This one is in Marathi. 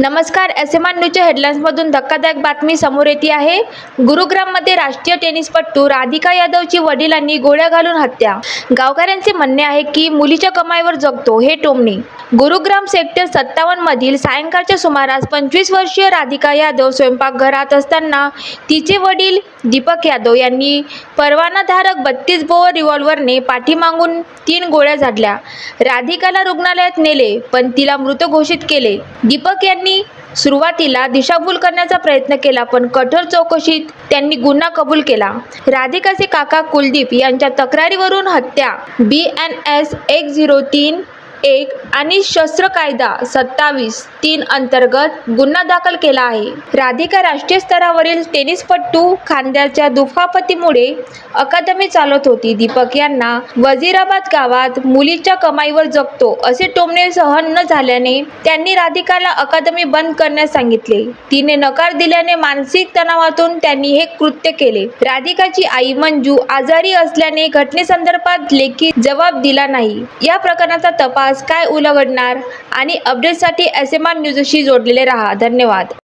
नमस्कार एस एम आर न्यूजच्या हेडलाईन्समधून धक्कादायक बातमी समोर येते आहे. गुरुग्राममध्ये राष्ट्रीय टेनिसपटू राधिका यादवची वडिलांनी गोळ्या घालून हत्या. गावकऱ्यांचे म्हणणे आहे की मुलीच्या कमाईवर जगतो हे टोमणे. गुरुग्राम सेक्टर सत्तावन्न मधील सायंकाळच्या सुमारास पंचवीस वर्षीय राधिका यादव स्वयंपाकघरात असताना तिचे वडील दीपक यादव यांनी परवानाधारक बत्तीस बोअर रिव्हॉल्व्हरने पाठीमागून तीन गोळ्या झाडल्या. राधिकाला रुग्णालयात नेले पण तिला मृत घोषित केले. दीपक यांनी सुरुवातीला दिशाभूल करण्याचा प्रयत्न केला पण कठोर चौकशीत त्यांनी गुन्हा कबूल केला. राधिकाचे काका कुलदीप यांच्या तक्रारीवरून हत्या. बी एन एस एक झिरो तीन एक आणि शस्त्र कायदा सत्तावीस तीन अंतर्गत गुन्हा दाखल केला आहे. राधिका राष्ट्रीय स्तरावरील टेनिसपटू खांद्याच्या दुखापतीमुळे अकादमी चालत होती. दीपक यांना वजीराबाद गावात मुलीच्या कमाईवर जगतो असे टोमणे सहन न झाल्याने त्यांनी राधिकाला अकादमी बंद करण्यास सांगितले. तिने नकार दिल्याने मानसिक तणावातून त्यांनी हे कृत्य केले. राधिकाची आई मंजू आजारी असल्याने घटनेसंदर्भात लेखी जबाब दिला नाही. या प्रकरणाचा तपास काय उलगडणार? आणि अपडेटसाठी एस एम आर न्यूजशी जोडलेले राहा. धन्यवाद.